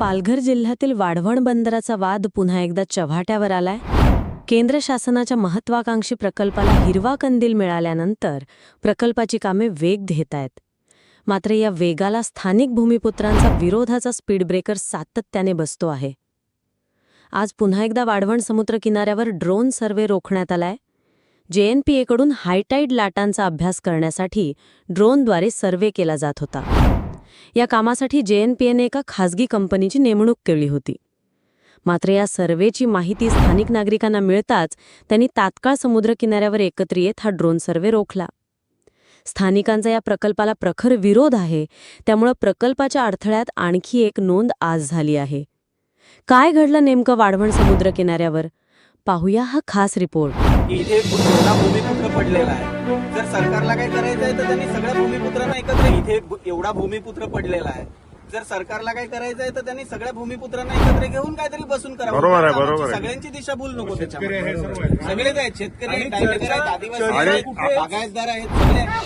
पालघर जिल्ह्यातील वाढवण बंदराचा वाद पुन्हा एकदा चव्हाट्यावर आलाय. केंद्र शासनाच्या महत्वाकांक्षी प्रकल्पाला हिरवा कंदील मिळाल्यानंतर प्रकल्पाची कामे वेग घेत आहेत. मात्र या वेगाला स्थानिक भूमिपुत्रांचा विरोधाचा स्पीड ब्रेकर सातत्याने बसतो आहे. आज पुन्हा एकदा वाढवण समुद्र किनाऱ्यावर ड्रोन सर्व्हे रोखण्यात आलाय. जेएनपीएकडून हायटाईड लाटांचा अभ्यास करण्यासाठी ड्रोनद्वारे सर्व्हे केला जात होता. या कामासाठी जेएनपीएने एका खासगी कंपनीची नेमणूक केली होती. मात्र या सर्व्हेची माहिती स्थानिक नागरिकांना मिळताच त्यांनी तात्काळ समुद्रकिनाऱ्यावर एकत्र येत हा ड्रोन सर्व्हे रोखला. स्थानिकांचा या प्रकल्पाला प्रखर विरोध आहे त्यामुळं प्रकल्पाच्या अडथळ्यात आणखी एक नोंद आज झाली आहे. काय घडलं नेमकं वाढवण समुद्रकिनाऱ्यावर? पाहूया हा खास रिपोर्ट. इथे भूमिपुत्र पडलेला आहे. जर सरकारला काय करायचं आहे तर त्यांनी सगळ्या भूमिपुत्रांना एकत्र एवढा भूमिपुत्र पडलेला आहे. जर सरकारला काय करायचं आहे तर त्यांनी सगळ्या भूमिपुत्रांना एकत्र घेऊन काहीतरी बसून करावं. सगळ्यांची दिशा भूल नको त्याच्यामध्ये. सगळेच आहेत शेतकरी आहेत, आदिवासी आहेत? बागायतदार आहेत सगळे आहेत.